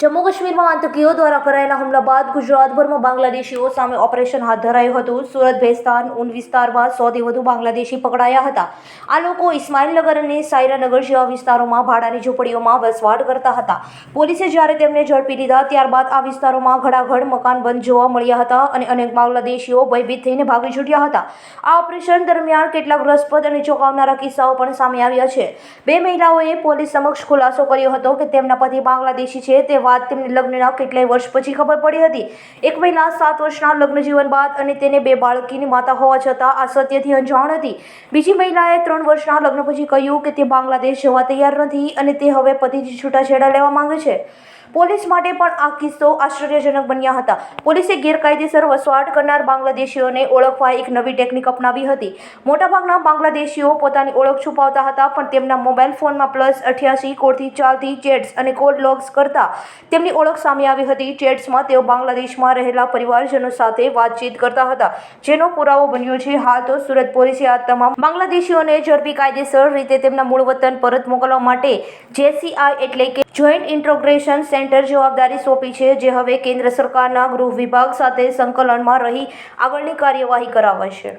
જમ્મુ કાશ્મીરમાં આતંકીઓ દ્વારા કરાયેલા હુમલા બાદ ગુજરાતભરમાં બાંગ્લાદેશીઓ સામે ઓપરેશન હાથ ધરાયું હતું. સુરત, ભેસ્તાન ઉન વિસ્તારમાં સોથી વધુ બાંગ્લાદેશી પકડાયા હતા. આ લોકો ઇસ્માઇલનગર અને સાયરાનગર જેવા વિસ્તારોમાં ભાડાની ઝૂંપડીઓમાં વસવાટ કરતા હતા. પોલીસે જ્યારે તેમને ઝડપી લીધા, ત્યારબાદ આ વિસ્તારોમાં ઘડાઘડ, મકાન બંધ જોવા મળ્યા હતા અને અનેક બાંગ્લાદેશીઓ ભયભીત થઈને ભાગી છૂટ્યા હતા. આ ઓપરેશન દરમિયાન કેટલાક રસપ્રદ અને ચોંકાવનારા કિસ્સાઓ પણ સામે આવ્યા છે. બે મહિલાઓએ પોલીસ સમક્ષ ખુલાસો કર્યો હતો કે તેમના પતિ બાંગ્લાદેશી છે, તે વાત તેમને લગ્નના કેટલાય વર્ષ પછી ખબર પડી હતી. એક મહિલા સાત વર્ષના લગ્ન જીવન બાદ અને તેને બે બાળકીની માતા હોવા છતાં આ સત્યથી અંજાણ હતી. બીજી મહિલાએ ત્રણ વર્ષના લગ્ન પછી કહ્યું કે તે બાંગ્લાદેશ જવા તૈયાર નથી અને તે હવે પતિથી છૂટાછેડા લેવા માંગે છે. પોલીસ માટે પણ આ કિસ્સો આશ્ચર્યજનક બન્યા હતા. પોલીસે ગેરકાયદેસર વસવાટ કરનાર બાંગ્લાદેશીઓને ઓળખવા એક નવી ટેકનિક અપનાવી હતી. મોટાભાગના બાંગ્લાદેશીઓ પોતાની ઓળખ છુપાવતા હતા, પણ તેમના મોબાઈલ ફોનમાં પ્લસ અઠ્યાસી, કોડથી ચાલતી ચેટ્સ અને કોડ લોગ્સ કરતા તેમની ઓળખ સામે આવી હતી. ચેટ્સમાં તેઓ બાંગ્લાદેશમાં રહેલા પરિવારજનો સાથે વાતચીત કરતા હતા. જેનો પુરાવો બન્યો છે. હાલ તો સુરત પોલીસે આ તમામ બાંગ્લાદેશીઓને ઝડપી કાયદેસર રીતે તેમના મૂળ વતન પરત મોકલવા માટે જેસીઆઈ એટલે કે જોઈન્ટ ઇન્ટ્રોગ્રેશન સેન્ટર જવાબદારી સોંપી છે, જે હવે કેન્દ્ર સરકારના ગૃહ વિભાગ સાથે સંકલનમાં રહી આગળની કાર્યવાહી કરાવશે.